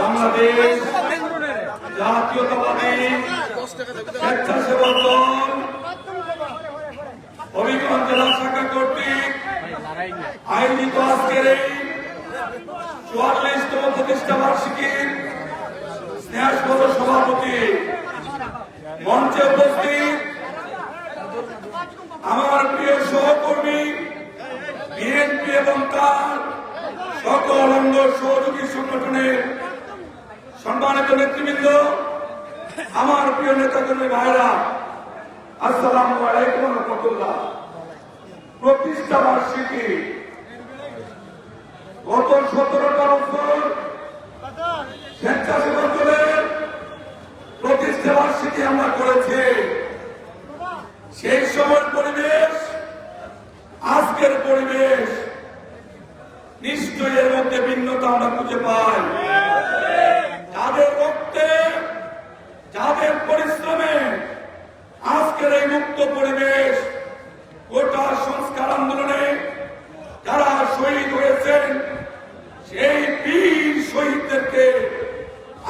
বাংলাদেশ জাতীয়তাবাদী স্বেচ্ছাসেবক দল হবিগঞ্জ জেলা শাখা কর্তৃক আয়োজিত আজকের এই চুয়াল্লিশতম প্রতিষ্ঠা বার্ষিকীর স্নেহাস্পদ সভাপতি মঞ্চে উপস্থিত আমার প্রিয় সহকর্মী, বিএনপি এবং তার সকল অঙ্গ সহযোগী সংগঠনের সম্মানিত নেতৃবৃন্দ, আমার প্রিয় নেতাকর্মী ভাইরা, আসসালাম আলাইকুম রহমতুল্লাহ। প্রতিষ্ঠা বার্ষিকী গত সতেরোটা বছর স্বেচ্ছাসেবক দলের প্রতিষ্ঠা বার্ষিকী আমরা করেছি। সেই সময়ের পরিবেশ, আজকের পরিবেশ নিশ্চয়ই এর মধ্যে ভিন্নতা আমরা খুঁজে পাই। যাদের রক্তে, যাদের পরিশ্রমে আজকের এই মুক্ত পরিবেশ, গোটা সংস্কার আন্দোলনে যারা শহীদ হয়েছেন, সেই বীর শহীদদেরকে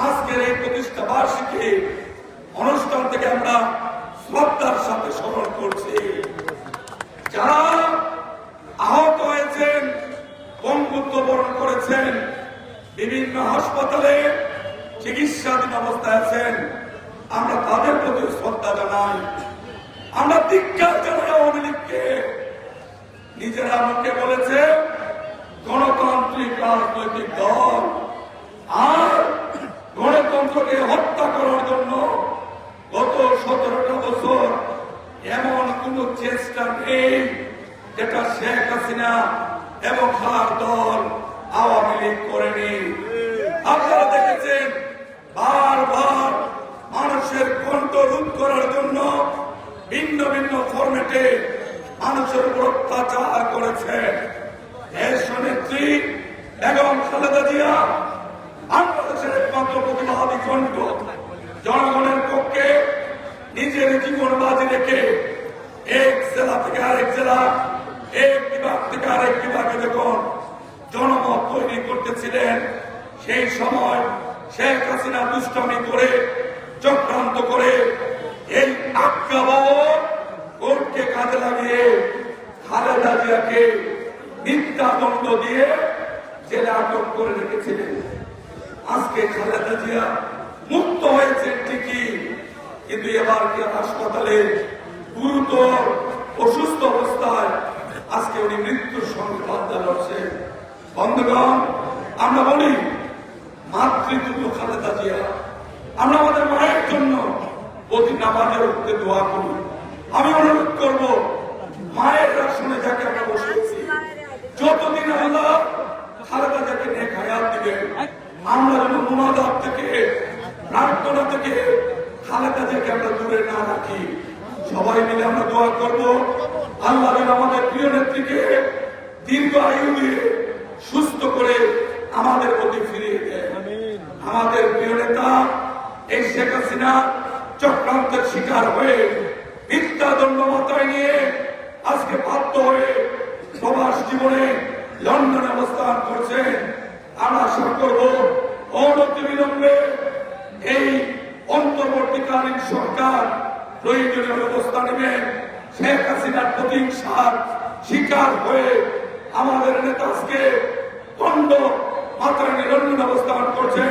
আজকের এই প্রতিষ্ঠা বার্ষিকী অনুষ্ঠান থেকে আমরা আছেন আমরা তাদের প্রতি শ্রদ্ধা জানাই। আমরা ধিক্কার জানাই আওয়ামী লীগকে। নিজেরা আমাকে বলেছে, গণতান্ত্রিক রাজনৈতিক দল আর গণতন্ত্রকে হত্যা করার জন্য গত সতেরোটা বছর এমন কোন চেষ্টা নেই যেটা শেখ হাসিনা এবং তার দল আওয়ামী লীগ করেনি আপনারা দেখেছেন বারবার মানুষের কণ্ঠ রোধ করার জন্য ভিন্ন ভিন্ন ফর্মেটে মানুষের উপর অত্যাচার করেছে। দেশ নেত্রী বেগম খালেদা জিয়া বাংলাদেশের একমাত্র প্রতিবাদী কণ্ঠ জনগণের পক্ষে নিজের জীবন বাজি রেখে এক জেলা থেকে আরেক জেলা, এক বিভাগ থেকে আরেক বিভাগে যখন জনমত তৈরি করতেছিলেন, সেই সময় শেখ হাসিনা দুষ্টামি করে চক্রান্ত করে এই আজ্ঞা কোর্টকে কাজে লাগিয়ে খালেদা জিয়াকে মিথ্যা দিয়ে জেলে আটক করে রেখেছিলেন। আজকে খালেদা জিয়া মুক্ত হয়েছে ঠিকই, কিন্তু এবার কি হাসপাতালে গুরুতর অসুস্থ অবস্থায় আজকে উনি মৃত্যুর সঙ্গে বাধ্যা লড়ছে বন্ধুগণ, আমরা বলি মাতৃতুল্য খালেদা জিয়া আমরা আমাদের মায়ের জন্য প্রতি নামাজের উঠতে দোয়া করি। আমি অনুরোধ করব মায়ের আসনে যাকে আমরা বসেছি যতদিন আল্লাহ খালেদা যাকে নেক হায়াত দিবেন আমরা যেন মোনাজাত থেকে প্রার্থনা থেকে খালেদা যাকে আমরা দূরে না রাখি। সবাই মিলে আমরা দোয়া করব আল্লাহ যেন আমাদের প্রিয় নেত্রীকে দীর্ঘ আয়ু দিয়ে সুস্থ করে আমাদের প্রতি ফিরিয়ে দেয় আমাদের প্রিয় নেতা এই শেখ হাসিনা চক্রান্তের শিকার হয়ে মিথ্যা দণ্ড মাথায় নিয়ে আজকে বাধ্য হয়ে প্রবাস জীবনে লন্ডনে অবস্থান করছে। আমরা আশা করব অনতি বিলম্বে এই অন্তর্বর্তীকালীন সরকার প্রয়োজনীয় ব্যবস্থা নেবেন শেখ হাসিনার প্রতিহিংসার শিকার হয়ে আমাদের নেতা আজকে দণ্ড মাথায় নিয়ে লন্ডন অবস্থান করছে।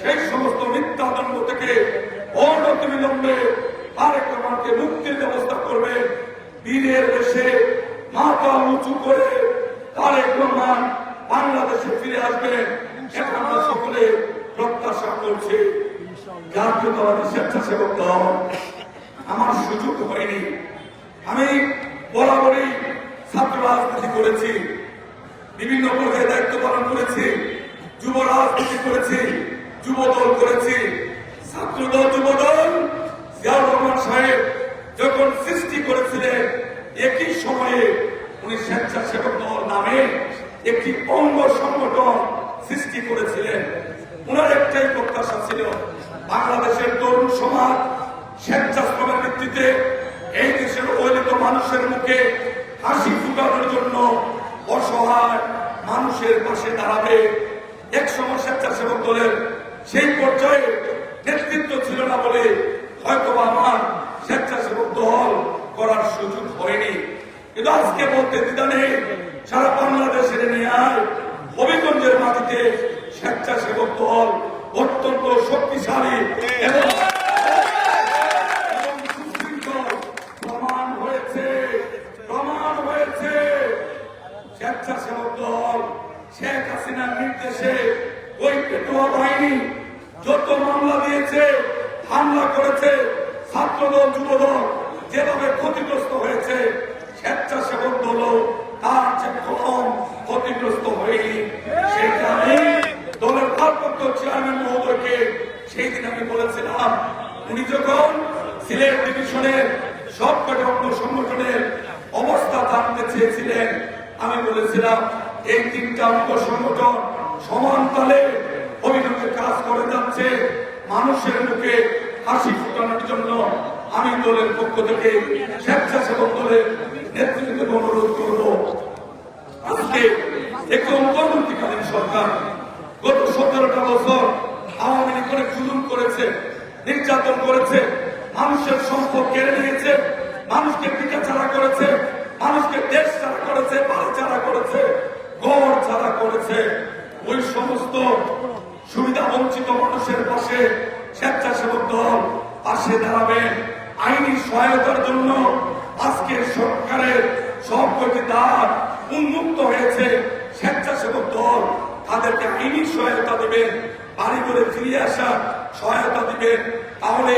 সেই সমস্ত মিথ্যা দণ্ড থেকে অনতি বিলম্বে আরেক রহমানকে মুক্তির ব্যবস্থা করবে। বীরের বেশে মাথা উঁচু করে তারেক রহমান বাংলাদেশে ফিরে আসবেন এটা আমরা সকলে প্রত্যাশা করছি। জাতীয়তাবাদী স্বেচ্ছাসেবক দল, আমার সুযোগ হয়নি। আমি বরাবরই ছাত্র রাজনীতি করেছি, বিভিন্ন পর্যায়ে দায়িত্ব পালন করেছি, যুব রাজনীতি করেছি। যুব দল করেছি। ছাত্রদল, যুবদল, জিয়াউর রহমান সাহেব যখন সৃষ্টি করেছিলেন, একই সময়ে উনি স্বেচ্ছাসেবক দল নামে একটি অঙ্গ সংগঠন সৃষ্টি করেছিলেন। উনার একটাই প্রত্যাশা ছিল বাংলাদেশের তরুণ সমাজ স্বেচ্ছাশ্রমের ভিত্তিতে এই দেশের অলিত মানুষের মুখে হাসি ফুটানোর জন্য অসহায় মানুষের পাশে দাঁড়াবে। এক সময় স্বেচ্ছাসেবক দলের সেই পর্যায়ে নেতৃত্ব ছিল না বলে হয়তো আমার স্বেচ্ছাসেবক দল করার সুযোগ হয়নি। কিন্তু আজকে বলতে দ্বিধা নেই, সারা বাংলাদেশের নিয়ে হবিগঞ্জের মাটিতে স্বেচ্ছাসেবক দল অত্যন্ত শক্তিশালী এবং প্রমাণ হয়েছে প্রমাণ হয়েছে। স্বেচ্ছাসেবক দল শেখ হাসিনার নির্দেশে ওই পেটোয়া বাহিনী যত মামলা দিয়েছে, হামলা করেছে, ছাত্রদল, যুবদল, যেভাবে ক্ষতিগ্রস্ত হয়েছে, স্বেচ্ছাসেবক দলও তার যে কম ক্ষতিগ্রস্ত হয়নি। আমি দলের ভারপ্রাপ্ত চেয়ারম্যান মহোদয়কে সেই দিন আমি বলেছিলাম। উনি যখন সিলেট ডিভিশনের সব অঙ্গ সংগঠনের অবস্থা জানতে চেয়েছিলেন, আমি বলেছিলাম, এই তিনটা অঙ্গ সংগঠন সমান তালে অভিযোগে কাজ করে যাচ্ছে। মানুষের মুখে হাসি ফুটানোর জন্য আমি দলের পক্ষ থেকে স্বেচ্ছাসেবক দলের নেতৃত্বকে অনুরোধ করব। আজকে একটি অন্তর্বর্তীকালীন সরকার গত সতেরোটা বছর আওয়ামী লীগ অনেক জুলুম করেছে, নির্যাতন করেছে, মানুষের সম্পদ কেড়ে নিয়েছে, মানুষকে পিঠা ছাড়া করেছে, মানুষকে দেশ ছাড়া করেছে, বাড়ি ছাড়া করেছে গড় ছাড়া করেছে। ওই সমস্ত সুবিধা বঞ্চিত মানুষের পাশে স্বেচ্ছাসেবক দল পাশে দাঁড়াবে। আইনি সহায়তার জন্য আজকে সরকারের সব কটি দ্বার উন্মুক্ত হয়েছে। স্বেচ্ছাসেবক দল তাদেরকে আইনি সহায়তা দিবেন বাড়ি করে ফিরে আসার সহায়তা দিবেন তাহলে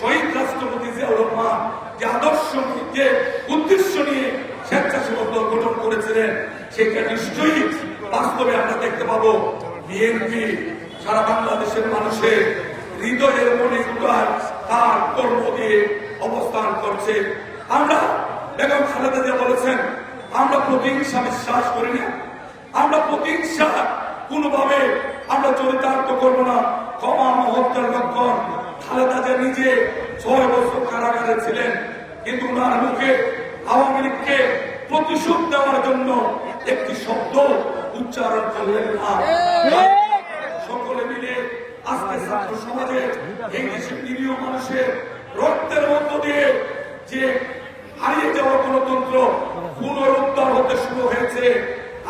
শহীদ রাষ্ট্রপতি জিয়াউর রহমান যে আদর্শ যে উদ্দেশ্য নিয়ে স্বেচ্ছাসেবক দল গঠন করেছিলেন, সেটা নিশ্চয়ই বাস্তবে আমরা দেখতে পাবো। বিএনপি সারা বাংলাদেশের মানুষের হৃদয়ের মনে উঠার তার কর্ম দিয়ে অবস্থান করছে। আমরা বেগম খালেদা জিয়া বলেছেন, আমরা প্রতিহিংসা বিশ্বাস করি না। আমরা প্রতিহিংসা কোনোভাবে আমরা চরিতার্থ করব না। ক্ষমা মহত্বের লক্ষণ খালেদা জিয়া নিজে ছয় বছর কারাগারে ছিলেন, কিন্তু ওনার মুখে আওয়ামী লীগকে প্রতিশোধ দেওয়ার জন্য একটি শব্দ উচ্চারণ করলেন না। মানুষের রক্তের মধ্য দিয়ে যে গণতন্ত্র হতে শুরু হয়েছে,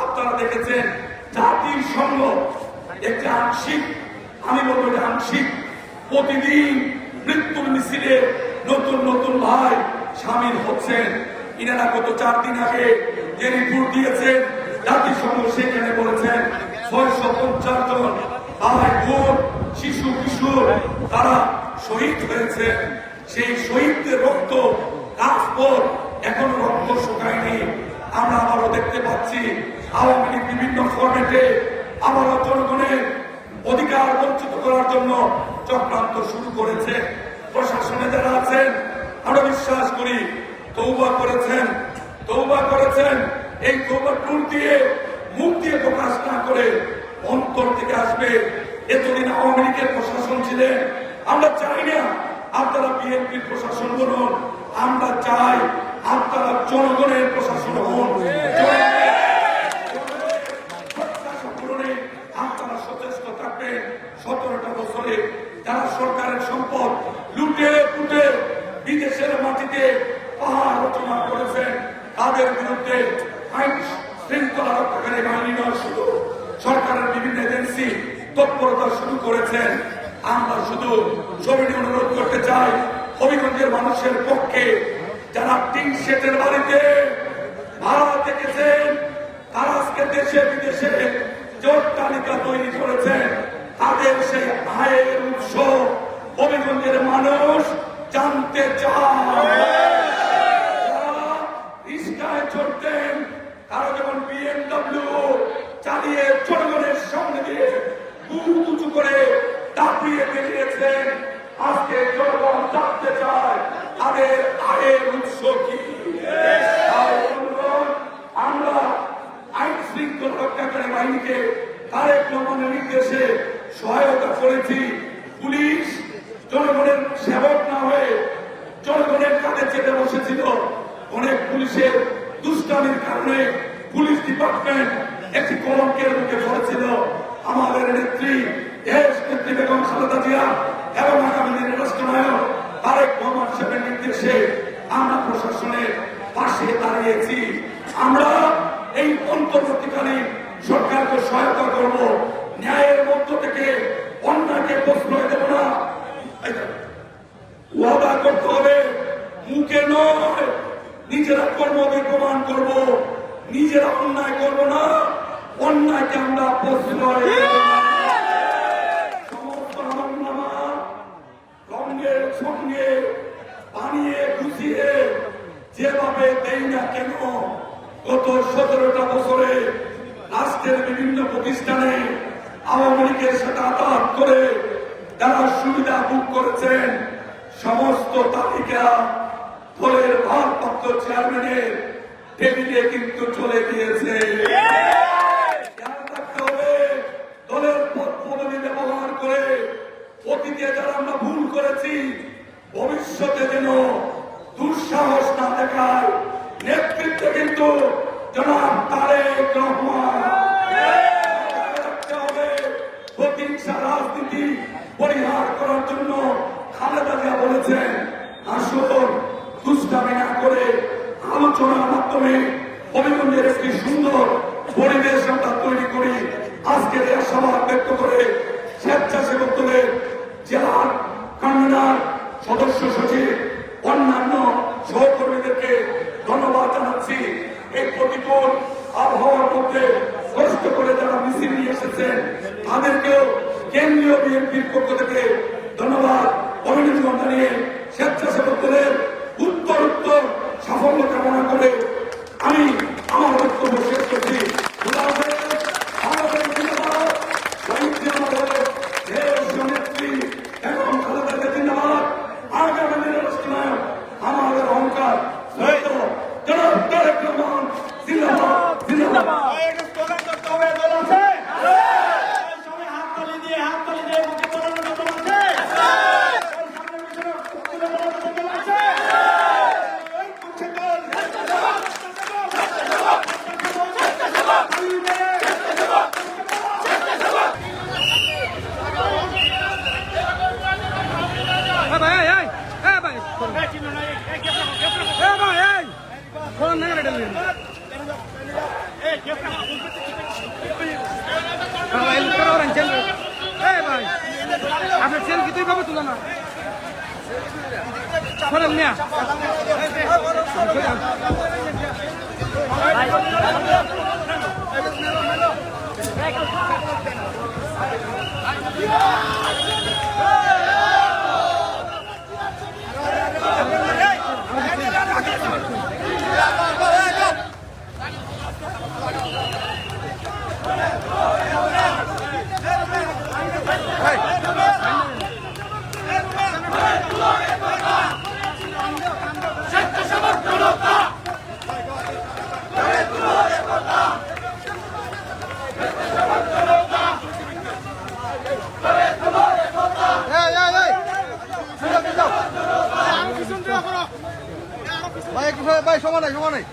আপনারা দেখেছেন জাতির সঙ্গ, একটি আংশিক, আমি বলব এটা প্রতিদিন মৃত্যুর মিছিলে নতুন নতুন ভাই সামিল হচ্ছেন। ইনারা চার দিন আগে যে রিপোর্ট দিয়েছেন, জাতিসংঘ সেখানে বলেছেন ছয়শো পঞ্চাশ জন ভাই বোন শিশু কিশোর তারা শহীদ হয়েছে। সেই শহীদদের রক্ত রাজপথ এখনও রক্ত শুকায়নি। আমরা আবারও দেখতে পাচ্ছি, আওয়ামী লীগ বিভিন্ন ফর্মেটে আবারও জনগণের অধিকার বঞ্চিত করার জন্য চক্রান্ত শুরু করেছে। প্রশাসনে যারা আছেন, আমরা বিশ্বাস করি তৌবা করেছেন তৌবা করেছেন। এই তৌবা টুর দিয়ে মুখ দিয়ে প্রকাশ না করে অন্তর থেকে আসবে এতদিন আওয়ামী লীগের প্রশাসন ছিলেন। আমরা চাই না আপনারা বিএনপির প্রশাসন বলুন। আমরা চাই আপনারা জনগণের প্রশাসন হন সরকারের সম্পদ পাহাড় রচনা করেছেন, তাদের বিরুদ্ধে আইন শৃঙ্খলা রক্ষাকারী বাহিনী সরকারের বিভিন্ন এজেন্সি তৎপরতা শুরু করেছেন আমরা শুধু ছবিটি অনুরোধ করতে চাই, হবিগঞ্জের মানুষের পক্ষে যারা টিন সেটের বাড়িতে ভাড়া দেখেছেন, তারা আজকে দেশে বিদেশে জোট তালিকা তৈরি করেছেন তাদের সেই আয়ের উৎস হবিগঞ্জের মানুষ জানতে চায়। রিস্কায় চড়তেন, তারা যখন বিএমডব্লিউ চালিয়ে জনগণের সামনে দিয়ে বুক উঁচু করে দাপিয়ে বেরিয়েছেন। আজকে জনগণ জানতে চায়, তাদের আয়ের উৎস কি? আমরা আইন শৃঙ্খলা রক্ষাকারী বাহিনীকে তারেক রহমানের নির্দেশে সহায়তা করেছি। পুলিশ জনগণের সেবক না হয়ে জনগণের কাছে চেপে বসেছিল। অনেক পুলিশের দুষ্টামির কারণে পুলিশ ডিপার্টমেন্ট একটি কলঙ্কের মুখে পড়েছিল আমাদের নেত্রী দেশ নেত্রী বেগম খালেদা জিয়া এবং আগামী দিনের রাষ্ট্রনায়ক তারেক রহমান সাহেবের নির্দেশে আমরা প্রশাসনের পাশে দাঁড়িয়েছি। আমরা এই অন্তর্বর্তীকালীন সরকারকে সহায়তা করব। ন্যায়ের মধ্য থেকে অন্যায়কে প্রশ্রয় দেব না। ওয়াদা করতে হবে, মুখে নয়, নিজেরা কর্ম প্রমাণ করব, নিজেরা অন্যায় করব না। অন্যায়কে আমরা আমলনামা রঙের সঙ্গে বানিয়ে গুছিয়ে যেভাবে দেই না কেন, গত সতেরোটা বছরে রাষ্ট্রের বিভিন্ন প্রতিষ্ঠানে আওয়ামী লীগের সাথে করে যারা সুবিধা বুক করেছেন, সমস্ত তালিকা দলের ভারপ্রাপ্ত চেয়ারম্যানের টেবিলে কিন্তু চলে গিয়েছে খেয়াল রাখতে হবে দলের পদ পদবি ব্যবহার করে অতীতে যারা আমরা ভুল করেছি ভবিষ্যতে যেন দুঃসাহস না দেখায়। নেতৃত্বে কিন্তু জনাব তারেক রহমান। মনে রাজনীতি পরিহার করার জন্য খালেদা জিয়া বলেছেন, আসুন দুষ্টামি না করে আলোচনার মাধ্যমে অভিগঞ্জের একটি সুন্দর পরিবেশ আমরা তৈরি করি। আজকের আশাবাদ ব্যক্ত করে এসেছেন তাদেরকেও কেন্দ্রীয় বিএনপির পক্ষ থেকে ধন্যবাদ অভিনন্দন জানিয়ে স্বেচ্ছাসেবক দলের উত্তর উত্তর সাফল্য কামনা করে আমি আমার বক্তব্য শেষ করছি খোদা হাফেজ। বাংলাদেশ জিন্দাবাদ। শহীদ জিন্দাবাদ। দেশ নেত্রী এবং খালেদা জিয়া জিন্দাবাদ। আগামী দিনের রাষ্ট্রনায়ক আমাদের অহংকার সত্য জনাব তারেক রহমান জিন্দাবাদ জিন্দাবাদ একটা স্লোগান করতে হবে দল আছে সবাই হাত তালি দিয়ে হাত তালি দিয়ে মুখে বলার মতো দল আছে ওই সামনে পিছনে তুলে বলার মতো দল আছে ওই কুচ্ছে দল Eh ভাই এই এই eh ভাই eh ভাই এই ফোন না রেডি ভাই লুক করে ওরেন চেল এই ভাই আপনার চেল কি তুই ভাবে তুলো না ফোন নিয়া এই এই এই সুন্দর যাও ভাই একটু সরে- ভাই সমান নাই সমান নাই।